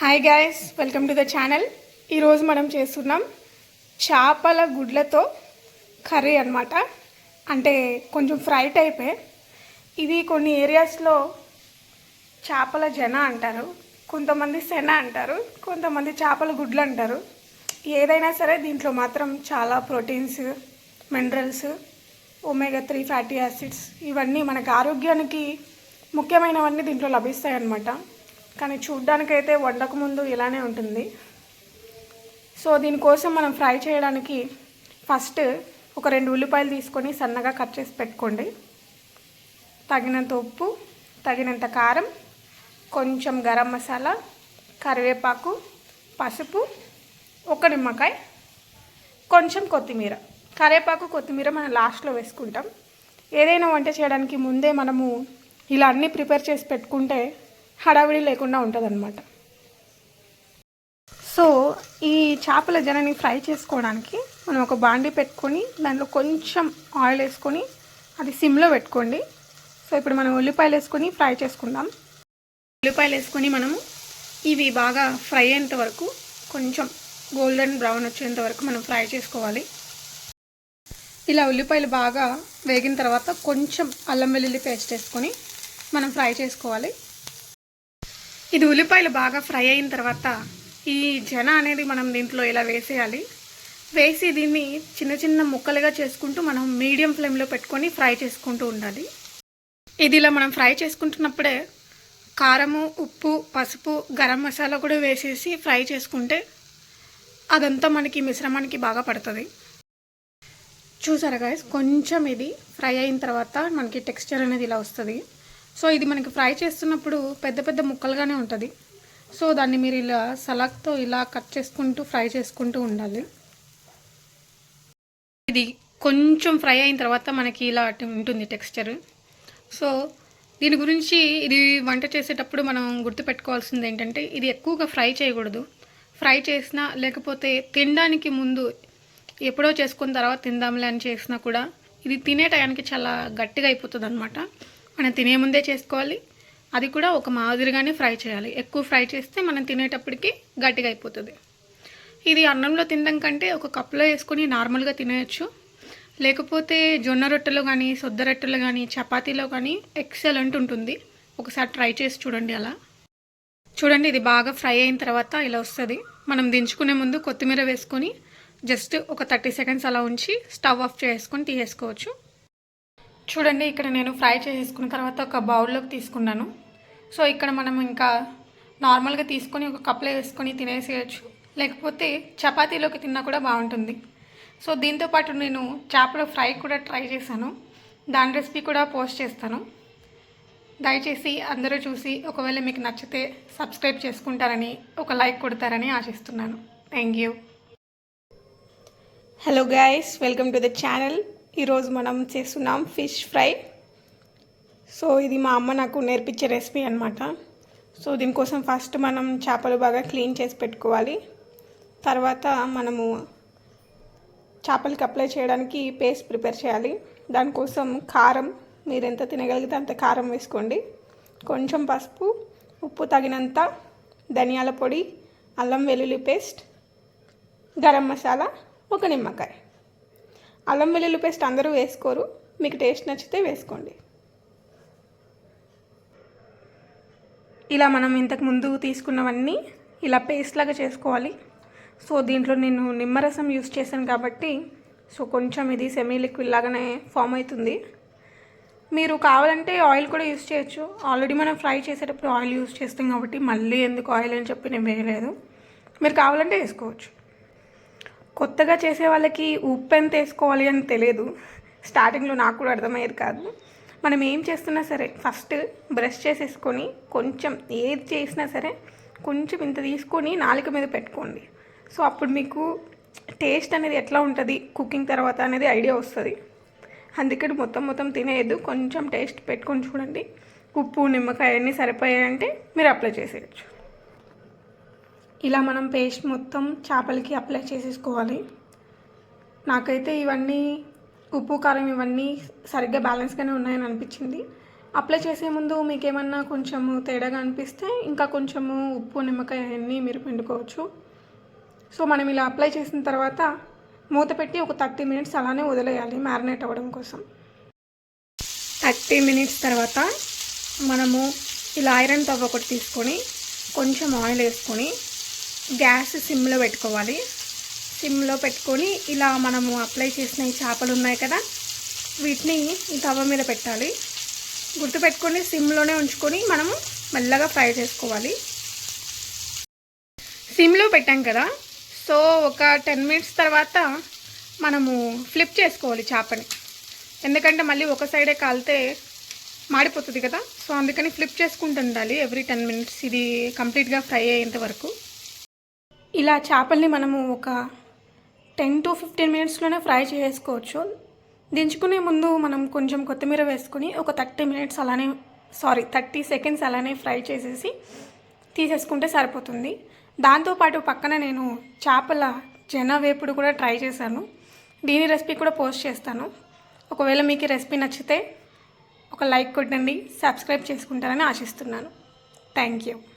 Hi guys welcome to the channel ఈరోజు మనం చేస్తున్నాం చేపల గుడ్లతో కర్రీ అనమాట అంటే కొంచెం ఫ్రై టైపే. ఇది కొన్ని ఏరియాస్లో చేపల జన అంటారు కొంతమంది సెన అంటారు కొంతమంది చేపల గుడ్లు అంటారు. ఏదైనా సరే దీంట్లో మాత్రం చాలా proteins minerals omega three fatty acids ఇవన్నీ మనకు ఆరోగ్యానికి ముఖ్యమైనవన్నీ దీంట్లో లభిస్తాయి అన్నమాట కానీ చూడ్డానికైతే వండకముందు ఇలానే ఉంటుంది. సో దీనికోసం మనం ఫ్రై చేయడానికి ఫస్ట్ ఒక రెండు ఉల్లిపాయలు తీసుకొని సన్నగా కట్ చేసి పెట్టుకోండి. తగినంత ఉప్పు తగినంత కారం కొంచెం గరం మసాలా కరివేపాకు పసుపు ఒక నిమ్మకాయ కొంచెం కొత్తిమీర. కరివేపాకు కొత్తిమీర మనం లాస్ట్లో వేసుకుంటాం. ఏదైనా వంట చేయడానికి ముందే మనము ఇలా అన్నీ ప్రిపేర్ చేసి పెట్టుకుంటే హడావిడి లేకుండా ఉంటుందన్నమాట. సో ఈ చేపల జనని ఫ్రై చేసుకోవడానికి మనం ఒక బాండి పెట్టుకొని దాంట్లో కొంచెం ఆయిల్ వేసుకొని అది సిమ్లో పెట్టుకోండి. సో ఇప్పుడు మనం ఉల్లిపాయలు వేసుకొని ఫ్రై చేసుకుందాం. ఉల్లిపాయలు వేసుకొని మనము ఇవి బాగా ఫ్రై అయ్యేంత వరకు కొంచెం గోల్డెన్ బ్రౌన్ వచ్చేంత వరకు మనం ఫ్రై చేసుకోవాలి. ఇలా ఉల్లిపాయలు బాగా వేగిన తర్వాత కొంచెం అల్లం వెల్లుల్లి పేస్ట్ వేసుకొని మనం ఫ్రై చేసుకోవాలి. ఇది ఉల్లిపాయలు బాగా ఫ్రై అయిన తర్వాత ఈ జన అనేది మనం దీంట్లో ఇలా వేసేయాలి. వేసి దీన్ని చిన్న చిన్న ముక్కలుగా చేసుకుంటూ మనం మీడియం ఫ్లేమ్లో పెట్టుకొని ఫ్రై చేసుకుంటూ ఉండాలి. ఇది ఇలా మనం ఫ్రై చేసుకుంటున్నప్పుడే కారము ఉప్పు పసుపు గరం మసాలా కూడా వేసేసి ఫ్రై చేసుకుంటే అదంతా మనకి మిశ్రమానికి బాగా పడుతుంది. చూసారా గాయస్ కొంచెం ఇది ఫ్రై అయిన తర్వాత మనకి టెక్స్చర్ అనేది ఇలా వస్తుంది. సో ఇది మనకి ఫ్రై చేస్తున్నప్పుడు పెద్ద పెద్ద ముక్కలుగానే ఉంటుంది. సో దాన్ని మీరు ఇలా సలాక్తో ఇలా కట్ చేసుకుంటూ ఫ్రై చేసుకుంటూ ఉండాలి. ఇది కొంచెం ఫ్రై అయిన తర్వాత మనకి ఇలా ఉంటుంది టెక్స్చర్. సో దీని గురించి ఇది వంట చేసేటప్పుడు మనం గుర్తుపెట్టుకోవాల్సింది ఏంటంటే ఇది ఎక్కువగా ఫ్రై చేయకూడదు. ఫ్రై చేసినా లేకపోతే తినడానికి ముందు ఎప్పుడో చేసుకున్న తర్వాత తిందాంలే అని చేసినా కూడా ఇది తినే టయానికి చాలా గట్టిగా అయిపోతుంది అనమాట మనం తినే ముందే చేసుకోవాలి. అది కూడా ఒక మాదిరిగానే ఫ్రై చేయాలి. ఎక్కువ ఫ్రై చేస్తే మనం తినేటప్పటికి గట్టిగా అయిపోతుంది. ఇది అన్నంలో తినడం కంటే ఒక కప్లో వేసుకొని నార్మల్గా తినేయచ్చు. లేకపోతే జొన్న రొట్టెలో కానీ సొద్ద రొట్టెలు కానీ చపాతీలో కానీ ఎక్సలెంట్ ఉంటుంది. ఒకసారి ట్రై చేసి చూడండి అలా. చూడండి ఇది బాగా ఫ్రై అయిన తర్వాత ఇలా వస్తుంది. మనం దించుకునే ముందు కొత్తిమీర వేసుకొని జస్ట్ ఒక థర్టీ సెకండ్స్ అలా ఉంచి స్టవ్ ఆఫ్ చేసుకొని తీసేసుకోవచ్చు. చూడండి ఇక్కడ నేను ఫ్రై చేసేసుకున్న తర్వాత ఒక బౌల్లోకి తీసుకున్నాను. సో ఇక్కడ మనం ఇంకా నార్మల్గా తీసుకొని ఒక కప్లో వేసుకొని తినేసేయచ్చు. లేకపోతే చపాతీలోకి తిన్నా కూడా బాగుంటుంది. సో దీంతో పాటు నేను చేపల ఫ్రై కూడా ట్రై చేశాను. దాని రెసిపీ కూడా పోస్ట్ చేస్తాను. దయచేసి అందరూ చూసి ఒకవేళ మీకు నచ్చితే సబ్స్క్రైబ్ చేసుకుంటారని ఒక లైక్ కొడతారని ఆశిస్తున్నాను. Thank you. Hello guys welcome to the channel ఈరోజు మనం చేస్తున్నాం ఫిష్ ఫ్రై. సో ఇది మా అమ్మ నాకు నేర్పించే రెసిపీ అనమాట సో దీనికోసం ఫస్ట్ మనం చేపలు బాగా క్లీన్ చేసి పెట్టుకోవాలి. తర్వాత మనము చేపలకి అప్లై చేయడానికి పేస్ట్ ప్రిపేర్ చేయాలి. దానికోసం కారం మీరు ఎంత తినగలిగితే అంత కారం వేసుకోండి. కొంచెం పసుపు ఉప్పు తగినంత ధనియాల పొడి అల్లం వెల్లుల్లి పేస్ట్ గరం మసాలా ఒక నిమ్మకాయ. అల్లం వెల్లుల్లి పేస్ట్ అందరూ వేసుకోరు. మీకు టేస్ట్ నచ్చితే వేసుకోండి. ఇలా మనం ఇంతకు ముందు తీసుకున్నవన్నీ ఇలా పేస్ట్ లాగా చేసుకోవాలి. సో దీంట్లో నేను నిమ్మరసం యూస్ చేశాను కాబట్టి సో కొంచెం ఇది సెమీ లిక్విడ్ లాగానే ఫామ్ అవుతుంది. మీరు కావాలంటే ఆయిల్ కూడా యూస్ చేయొచ్చు. ఆల్రెడీ మనం ఫ్రై చేసేటప్పుడు ఆయిల్ యూస్ చేస్తాం కాబట్టి మళ్ళీ ఎందుకు ఆయిల్ అని చెప్పి నేను వేయలేదు. మీరు కావాలంటే వేసుకోవచ్చు. కొత్తగా చేసే వాళ్ళకి ఉప్పు ఎంత వేసుకోవాలి అని తెలియదు. స్టార్టింగ్లో నాకు కూడా అర్థమయ్యేది కాదు. మనం ఏం చేస్తున్నా సరే ఫస్ట్ బ్రష్ చేసేసుకొని కొంచెం ఏది చేసినా సరే కొంచెం ఇంత తీసుకొని నాలుక మీద పెట్టుకోండి. సో అప్పుడు మీకు టేస్ట్ అనేది ఎట్లా ఉంటుంది కుకింగ్ తర్వాత అనేది ఐడియా వస్తుంది. అందుకని మొత్తం మొత్తం తినేయద్దు కొంచెం టేస్ట్ పెట్టుకొని చూడండి. ఉప్పు నిమ్మకాయ అన్నీ సరిపోయాయంటే మీరు అప్లై చేసేయచ్చు. ఇలా మనం పేస్ట్ మొత్తం చేపలకి అప్లై చేసేసుకోవాలి. నాకైతే ఇవన్నీ ఉప్పు కారం ఇవన్నీ సరిగ్గా బ్యాలెన్స్గానే ఉన్నాయని అనిపించింది. అప్లై చేసే ముందు మీకు ఏమన్నా కొంచెము తేడాగా అనిపిస్తే ఇంకా కొంచెము ఉప్పు నిమ్మకాయ అన్నీ మీరు పిండుకోవచ్చు. సో మనం ఇలా అప్లై చేసిన తర్వాత మూత పెట్టి ఒక థర్టీ మినిట్స్ అలానే వదిలేయాలి మ్యారినేట్ అవ్వడం కోసం. థర్టీ మినిట్స్ తర్వాత మనము ఇలా ఐరన్ తవ్వ ఒకటి తీసుకొని కొంచెం ఆయిల్ వేసుకొని గ్యాస్ సిమ్లో పెట్టుకోవాలి. సిమ్లో పెట్టుకొని ఇలా మనము అప్లై చేసిన ఈ చేపలు ఉన్నాయి కదా వీటిని ఈ తవ్వ మీద పెట్టాలి. గుర్తుపెట్టుకొని సిమ్లోనే ఉంచుకొని మనము మెల్లగా ఫ్రై చేసుకోవాలి. సిమ్లో పెట్టాం కదా సో ఒక టెన్ మినిట్స్ తర్వాత మనము ఫ్లిప్ చేసుకోవాలి చేపని. ఎందుకంటే మళ్ళీ ఒక సైడే కాలితే మాడిపోతుంది కదా సో అందుకని ఫ్లిప్ చేసుకుంటూ ఉండాలి ఎవ్రీ టెన్ మినిట్స్. ఇది కంప్లీట్గా ఫ్రై అయ్యేంత వరకు. ఇలా చేపల్ని మనము ఒక టెన్ టు ఫిఫ్టీన్ మినిట్స్లోనే ఫ్రై చేసుకోవచ్చు. దించుకునే ముందు మనం కొంచెం కొత్తిమీర వేసుకొని ఒక థర్టీ మినిట్స్ అలానే సారీ థర్టీ సెకండ్స్ అలానే ఫ్రై చేసేసి తీసేసుకుంటే సరిపోతుంది. దాంతోపాటు పక్కన నేను చేపల జన వేపుడు కూడా ట్రై చేశాను. దీని రెసిపీ కూడా పోస్ట్ చేస్తాను. ఒకవేళ మీకు రెసిపీ నచ్చితే ఒక లైక్ కొట్టండి సబ్స్క్రైబ్ చేసుకుంటారని ఆశిస్తున్నాను. Thank you.